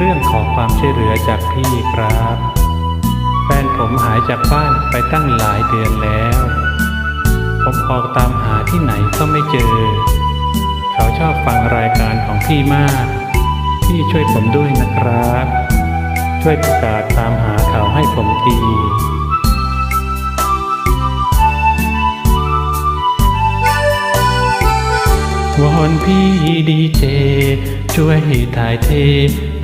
รื่องของความช่วยเหลือจากพี่ครับ แฟนผมหายจากบ้านไปตั้งหลายเดือนแล้ว ผมออกตามหาที่ไหนก็ไม่เจอ เขาชอบฟังรายการของพี่มาก พี่ช่วยผมด้วยนะครับ ช่วยประกาศตามหาเขาให้ผมที วอนพี่ดีเจ ช่วยถ่ายเท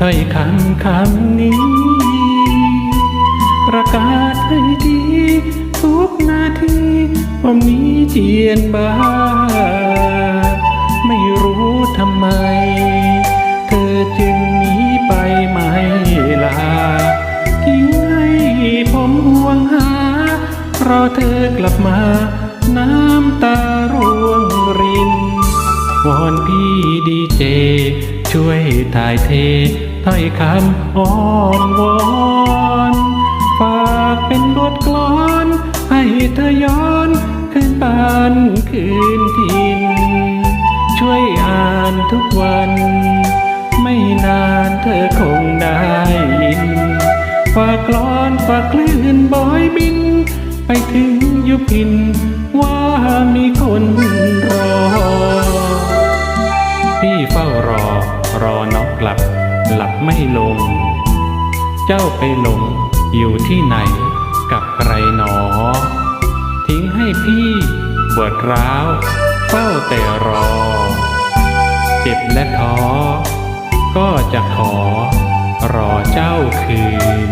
ถ้อยคำคำนี้ ประกาศให้ดี ทุกนาทีว่ามีเจียนบ้า ไม่รู้ทำไม เธอจึงหนีไปไม่ลาทิ้งให้ผมห่วงหารอเธอกลับมาน้ำตาร่วงริน วอนพี่ดีเจ ช่วยถ่ายเทถ้อยคำอ้อนวอนฝากเป็นบทกลอน ให้เธอย้อนคืนบ้านคืนถิ่นช่วยอ่านทุกวัน ไม่นานเธอคงได้ยินฝากกลอนฝากคลื่นบอยบิน ไปถึงยุพินว่ามีคนรอ พี่เฝ้ารอ รอน็อกหลับ หลับไม่ลง เจ้าไปหลง อยู่ที่ไหน กับใครหนอ ทิ้งให้พี่ปวดร้าว เฝ้าแต่รอ เจ็บและท้อ ก็จะขอ รอเจ้าคืน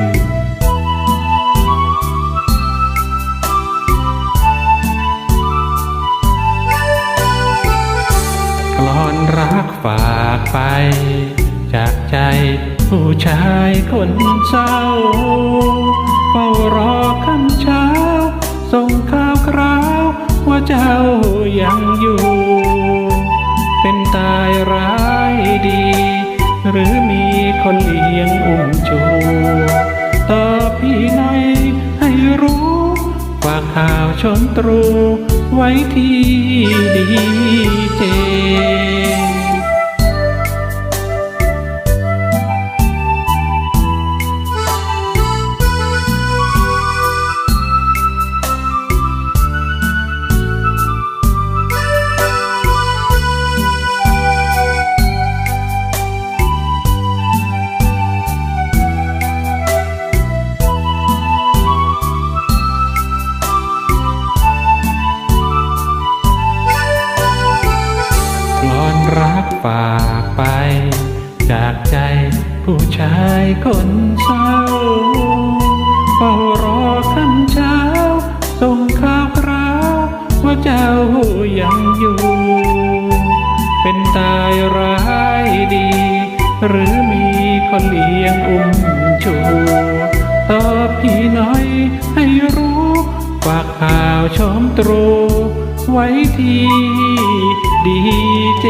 ไป จากใจผู้ชายคนเศร้าเฝ้ารอคำเช้า ส่งข่าวคราวว่าเจ้ายังอยู่ เป็นตายร้ายดี หรือมีคนเลี้ยงอุ้มชูตอบพี่หน่อยให้รู้ฝากข่าวชนตรูไว้ที่ดีเจ ฝากไป จากใจผู้ชายคนเศร้าเฝ้ารอคำเช้าส่งข่าวคราวว่าเจ้ายังอยู่ เป็นตายร้ายดี หรือมีคนเลี้ยงอุ้มชูตอบพี่น่อยให้รู้ฝากข่าวชมตรูไว้ที่ดีเจ